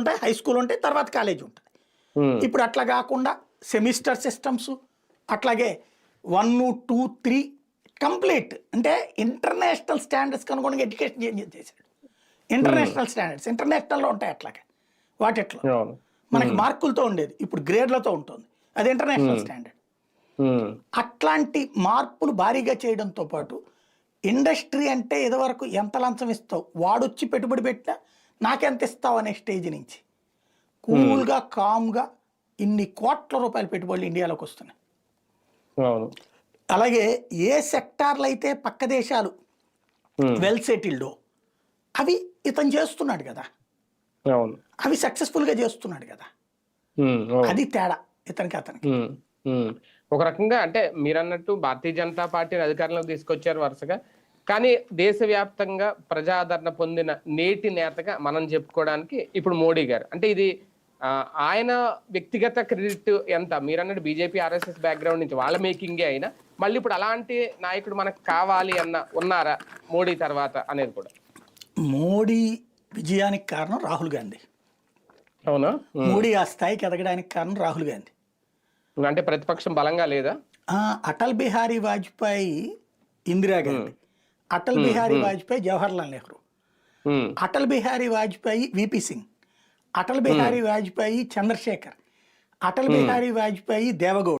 ఉంటాయి high school ఉంటాయి తర్వాత కాలేజ్ ఉంటుంది ఉమ్, ఇప్పుడు అట్లా కాకుండా సెమిస్టర్ సిస్టమ్స్ అట్లాగే వన్ టూ త్రీ కంప్లీట్ అంటే ఇంటర్నేషనల్ స్టాండర్డ్స్ అనుగుణంగా ఎడ్యుకేషన్ చేంజ్ చేశాడు. ఇంటర్నేషనల్ స్టాండర్డ్స్ ఇంటర్నేషనల్లో ఉంటాయి అట్లాగే వాటిట్లో. మనకి మార్కులతో ఉండేది ఇప్పుడు గ్రేడ్లతో ఉంటుంది అది ఇంటర్నేషనల్ స్టాండర్డ్ ఉమ్, అట్లాంటి మార్పులు భారీగా చేయడంతో పాటు ఇండస్ట్రీ అంటే ఇదివరకు ఎంత లంచం ఇస్తావు వాడొచ్చి పెట్టుబడి పెట్టినా నాకెంత ఇస్తావు అనే స్టేజ్ నుంచి? కూల్గా కామ్గా ఇన్ని కోట్ల రూపాయల పెట్టుబడులు ఇండియాలోకి వస్తున్నాయి. అలాగే ఏ సెక్టార్లు అయితే పక్క దేశాలు ఉమ్, వెల్ సెటిల్డో అవి ఇతను చేస్తున్నాడు కదా. అవి సక్సెస్ఫుల్గా చేస్తున్నాడు కదా. అవును. అది తేడా ఇతనికి అతనికి. ఒక రకంగా అంటే మీరు అన్నట్టు భారతీయ జనతా పార్టీని అధికారంలోకి తీసుకొచ్చారు వరుసగా. కానీ దేశవ్యాప్తంగా ప్రజాదరణ పొందిన నేటి నేతగా మనం చెప్పుకోవడానికి ఇప్పుడు మోడీ గారు. అంటే ఇది ఆయన వ్యక్తిగత క్రెడిట్ ఎంత? మీరు అన్నట్టు బీజేపీ ఆర్ఎస్ఎస్ బ్యాక్గ్రౌండ్ నుంచి వాళ్ళ మేకింగే అయినా మళ్ళీ ఇప్పుడు అలాంటి నాయకుడు మనకు కావాలి అన్న ఉన్నారా మోడీ తర్వాత అనేది కూడా? మోడీ విజయానికి కారణం రాహుల్ గాంధీ. అవునా. మోడీ ఆ స్థాయికి ఎదగడానికి కారణం రాహుల్ గాంధీ. అంటే ప్రతిపక్షం బలంగా లేదా? అటల్ బిహారీ వాజ్పేయి ఇందిరాగాంధీ. అటల్ బిహారీ వాజ్పేయి జవహర్లాల్ నెహ్రూ. అటల్ బిహారీ వాజ్పేయి విపి సింగ్. అటల్ బిహారీ వాజ్పేయి చంద్రశేఖర్. అటల్ బిహారీ వాజ్పేయి దేవగౌడ్.